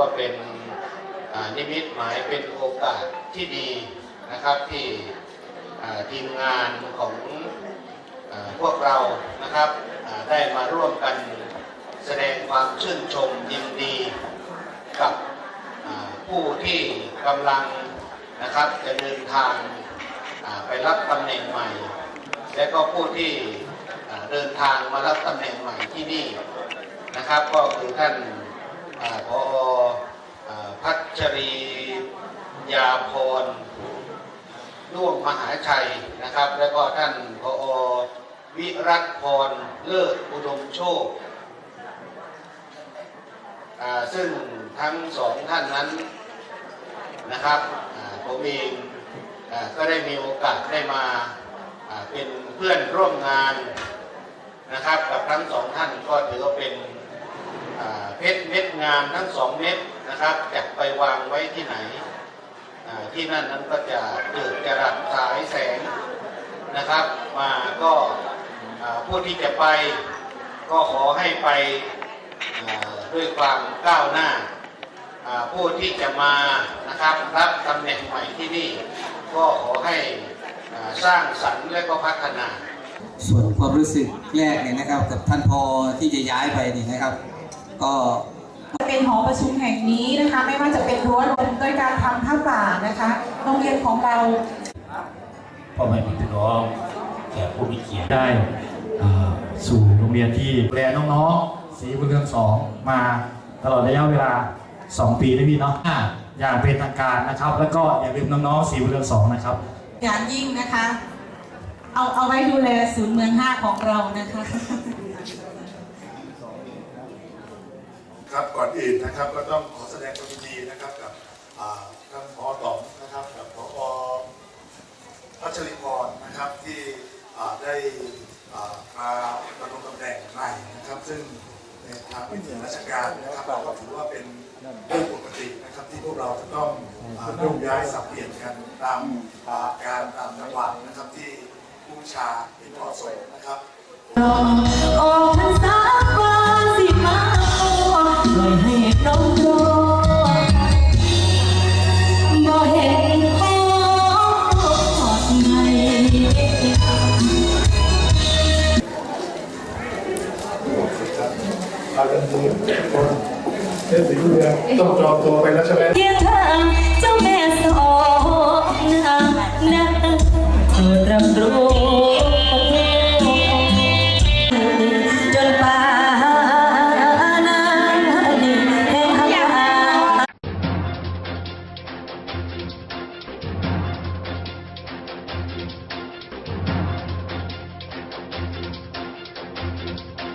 ก็ถือว่าเป็นนิมิตหมายเป็นโอกาสที่ดีนะครับที่ทีมงานของอพวกเรานะครับได้มาร่วมกันแสดงความชื่นชมยินดีกับผู้ที่กำลังนะครับจะเดินทางไปรับตำแหน่งใหม่ และก็ผู้ที่เดินทางมารับตำแหน่งใหม่ที่นี่นะครับ ก็คือท่านอาพออ่าพั ชรียาพรร่วมมหาชัยนะครับ แล้วก็ท่านพอวิรัตพรเลิศอุดมโชค ซึ่งทั้งสองท่านนั้นนะครับผมเองก็ได้มีโอกาสได้มาเป็นเพื่อนร่วมงานนะครับ กับทั้งสองท่านก็ถือว่าเป็น เพชรเม็ดงามทั้งสองเม็ดนะครับจะไปวางไว้ที่ไหน ที่นั่นนั้นก็จะเกิดจรัสสายแสงนะครับ มาก็ผู้ที่จะไปก็ขอให้ไปด้วยความก้าวหน้า ผู้ที่จะมานะครับรับตำแหน่งใหม่ที่นี่ ก็ขอให้สร้างสรรค์และก็พัฒนา ส่วนความรู้สึกแรกเนี่ยนะครับ กับท่านพอที่จะย้ายไปนี่นะครับ ก็เป็นหอประชุมแห่งนี้นะคะ ไม่ว่าจะเป็นรั้วลมด้วยการทำผ้าป่านะคะโรงเรียนของเราพ่อแม่พี่น้องแขกผู้มีเกียรติได้เอ่อสู่โรงเรียนที่ดูแลน้องๆสีบุญเรืองสองมาตลอดระยะเวลา 2 ปีนะพี่เนาะอะอย่างเป็นทางการนะครับ แล้วก็อย่าลืมน้องๆสีบุญเรืองสองนะครับอย่างยิ่งนะคะ เอาเอาไว้ดูแลศูนย์เมืองห้าของเรานะคะ ครับก่อนอื่นนะครับก็ต้องขอแสดงความยินดีนะครับกับท่านผอต๋อมนะครับกับผอพัชริพรนะครับที่ได้มาดำรงตำแหน่งใหม่นะครับ ซึ่งในทางวิทยาราชการนะครับเราก็ถือว่าเป็นเรื่องปกตินะครับที่พวกเราจะต้องอ่าโยกย้ายสับเปลี่ยนกันตามการตามจังหวัดนะครับที่ผู้ชาที่เหมาะสมนะครับ เทีเรืองไปแล้วใช่ไหมเจ้าแม่สองนานางรดรับง